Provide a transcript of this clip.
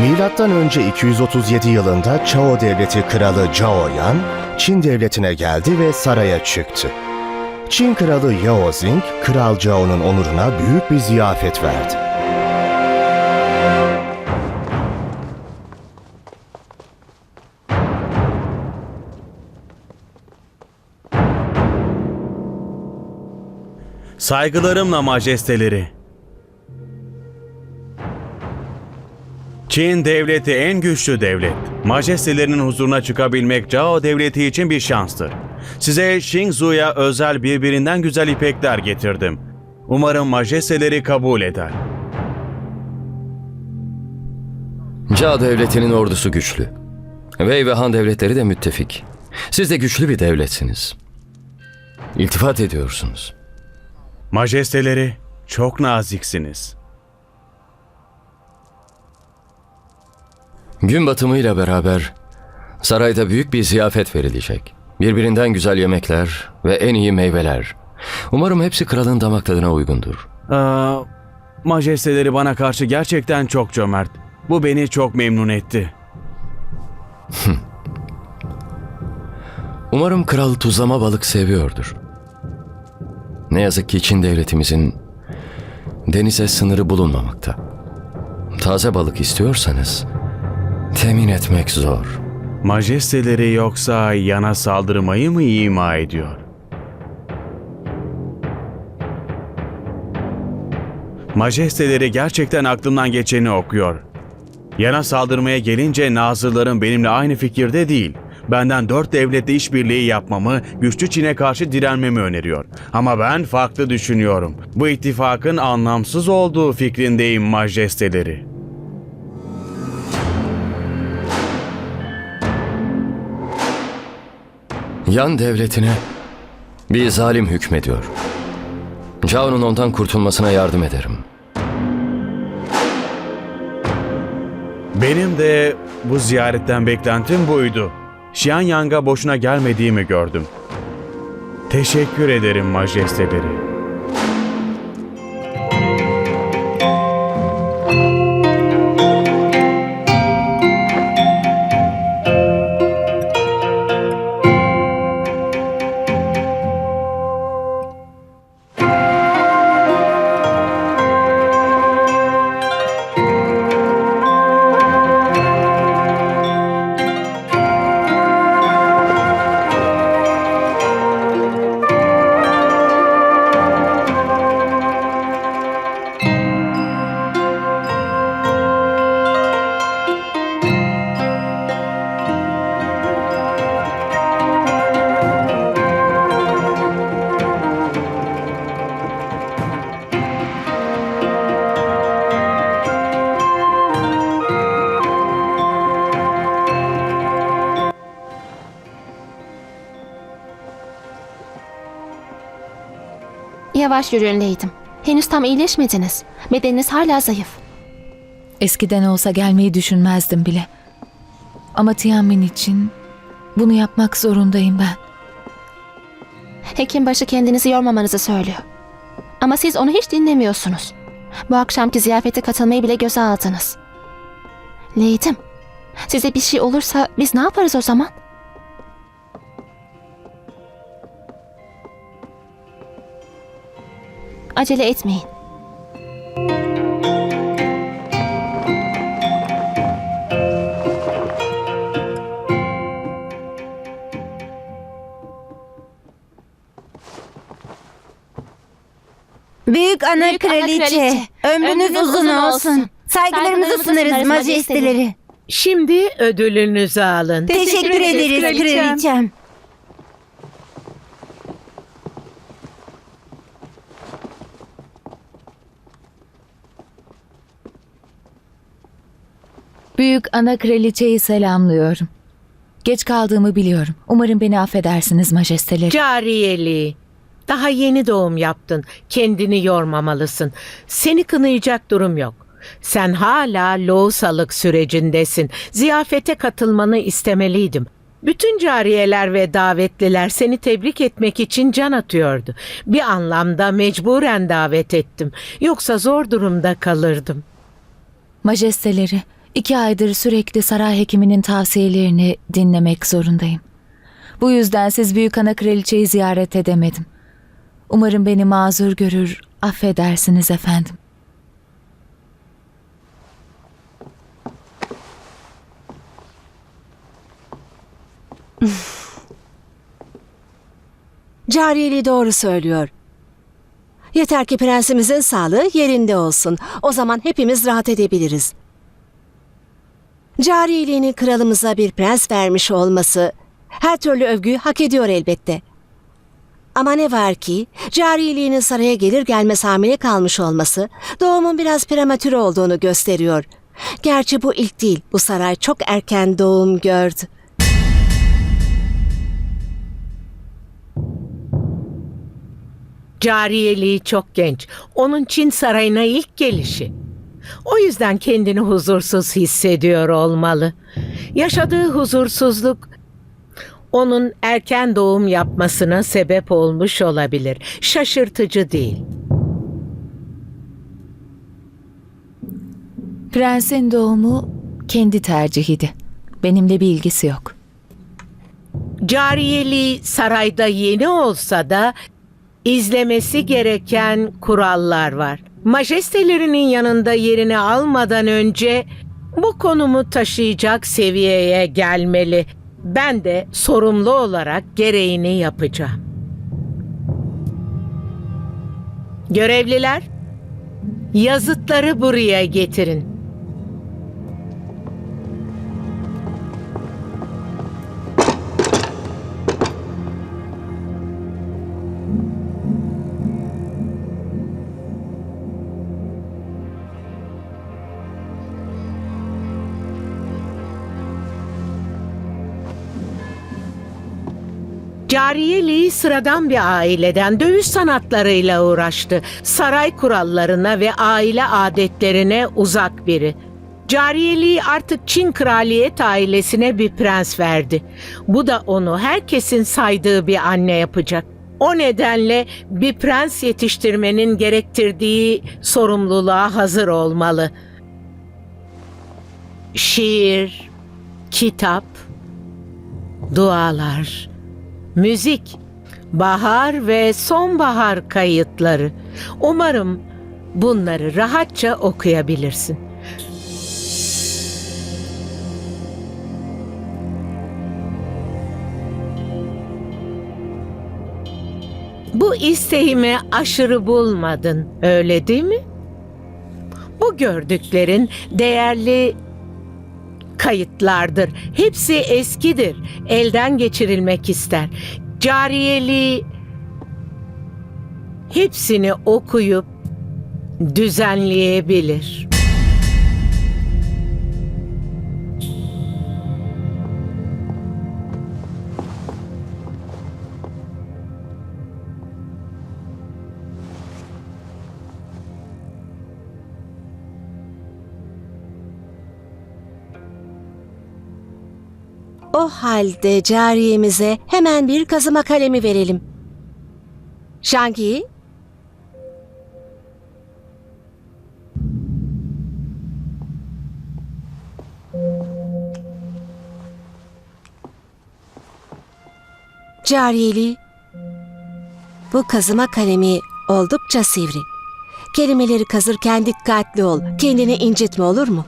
Milattan önce 237 yılında Chao Devleti kralı Zhao Yan, Çin devletine geldi ve saraya çıktı. Çin kralı Yao Zing, Kral Zhao'nun onuruna büyük bir ziyafet verdi. Saygılarımla majesteleri. Çin devleti en güçlü devlet. Majestelerinin huzuruna çıkabilmek Cao devleti için bir şanstır. Size Xingzu'ya özel birbirinden güzel ipekler getirdim. Umarım majesteleri kabul eder. Ca devletinin ordusu güçlü. Wei ve Han devletleri de müttefik. Siz de güçlü bir devletsiniz. İltifat ediyorsunuz. Majesteleri çok naziksiniz. Gün batımıyla beraber sarayda büyük bir ziyafet verilecek. Birbirinden güzel yemekler ve en iyi meyveler. Umarım hepsi kralın damak tadına uygundur. Aa, majesteleri bana karşı gerçekten çok cömert. Bu beni çok memnun etti. Umarım kral tuzlama balık seviyordur. Ne yazık ki Çin devletimizin denize sınırı bulunmamakta. Taze balık istiyorsanız temin etmek zor. Majesteleri yoksa yana saldırmayı mı ima ediyor? Majesteleri gerçekten aklımdan geçeni okuyor. Yana saldırmaya gelince nazırların benimle aynı fikirde değil. Benden dört devletle işbirliği yapmamı, güçlü Çin'e karşı direnmemi öneriyor. Ama ben farklı düşünüyorum. Bu ittifakın anlamsız olduğu fikrindeyim majesteleri. Yan devletine bir zalim hükmediyor. Cao'nun ondan kurtulmasına yardım ederim. Benim de bu ziyaretten beklentim buydu. Xianyang'a boşuna gelmediğimi gördüm. Teşekkür ederim majesteleri. Yavaş yürüyün Leydim. Henüz tam iyileşmediniz. Bedeniniz hala zayıf. Eskiden olsa gelmeyi düşünmezdim bile. Ama Tianmin için bunu yapmak zorundayım ben. Hekimbaşı kendinizi yormamanızı söylüyor. Ama siz onu hiç dinlemiyorsunuz. Bu akşamki ziyafete katılmayı bile göze aldınız. Leydim, size bir şey olursa biz ne yaparız o zaman? Acele etmeyin. Büyük ana Büyük ana kraliçe, kraliçe, ömrünüz uzun olsun. Saygılarımızı sunarız majesteleri. Şimdi ödülünüzü alın. Teşekkür ederiz kraliçem. Büyük ana kraliçeyi selamlıyorum. Geç kaldığımı biliyorum. Umarım beni affedersiniz majesteleri. Cariyeli. Daha yeni doğum yaptın. Kendini yormamalısın. Seni kınayacak durum yok. Sen hala loğusalık sürecindesin. Ziyafete katılmanı istemeliydim. Bütün cariyeler ve davetliler seni tebrik etmek için can atıyordu. Bir anlamda mecburen davet ettim. Yoksa zor durumda kalırdım. Majesteleri, İki aydır sürekli saray hekiminin tavsiyelerini dinlemek zorundayım. Bu yüzden siz büyük ana kraliçeyi ziyaret edemedim. Umarım beni mazur görür, affedersiniz efendim. Cariyeli doğru söylüyor. Yeter ki prensimizin sağlığı yerinde olsun. O zaman hepimiz rahat edebiliriz. Cariyeliğini kralımıza bir prens vermiş olması her türlü övgüyü hak ediyor elbette. Ama ne var ki cariyeliğinin saraya gelir gelmez hamile kalmış olması doğumun biraz prematür olduğunu gösteriyor. Gerçi bu ilk değil, bu saray çok erken doğum gördü. Cariyeliği çok genç. Onun Çin sarayına ilk gelişi. O yüzden kendini huzursuz hissediyor olmalı. Yaşadığı huzursuzluk onun erken doğum yapmasına sebep olmuş olabilir. Şaşırtıcı değil. Prensin doğumu kendi tercihiydi. Benimle bir ilgisi yok. Cariyeliği sarayda yeni olsa da izlemesi gereken kurallar var. Majestelerinin yanında yerini almadan önce bu konumu taşıyacak seviyeye gelmeli. Ben de sorumlu olarak gereğini yapacağım. Görevliler, yazıtları buraya getirin. Cariyeli sıradan bir aileden dövüş sanatlarıyla uğraştı. Saray kurallarına ve aile adetlerine uzak biri. Cariyeli artık Çin kraliyet ailesine bir prens verdi. Bu da onu herkesin saydığı bir anne yapacak. O nedenle bir prens yetiştirmenin gerektirdiği sorumluluğa hazır olmalı. Şiir, kitap, dualar, müzik, bahar ve sonbahar kayıtları. Umarım bunları rahatça okuyabilirsin. Bu isteğimi aşırı bulmadın, öyle değil mi? Bu gördüklerin değerli kayıtlardır. Hepsi eskidir. Elden geçirilmek ister. Cariyeli hepsini okuyup düzenleyebilir. O halde cariyemize hemen bir kazıma kalemi verelim. Şangi, Cariyeli, bu kazıma kalemi oldukça sivri. Kelimeleri kazırken dikkatli ol, kendini incitme olur mu?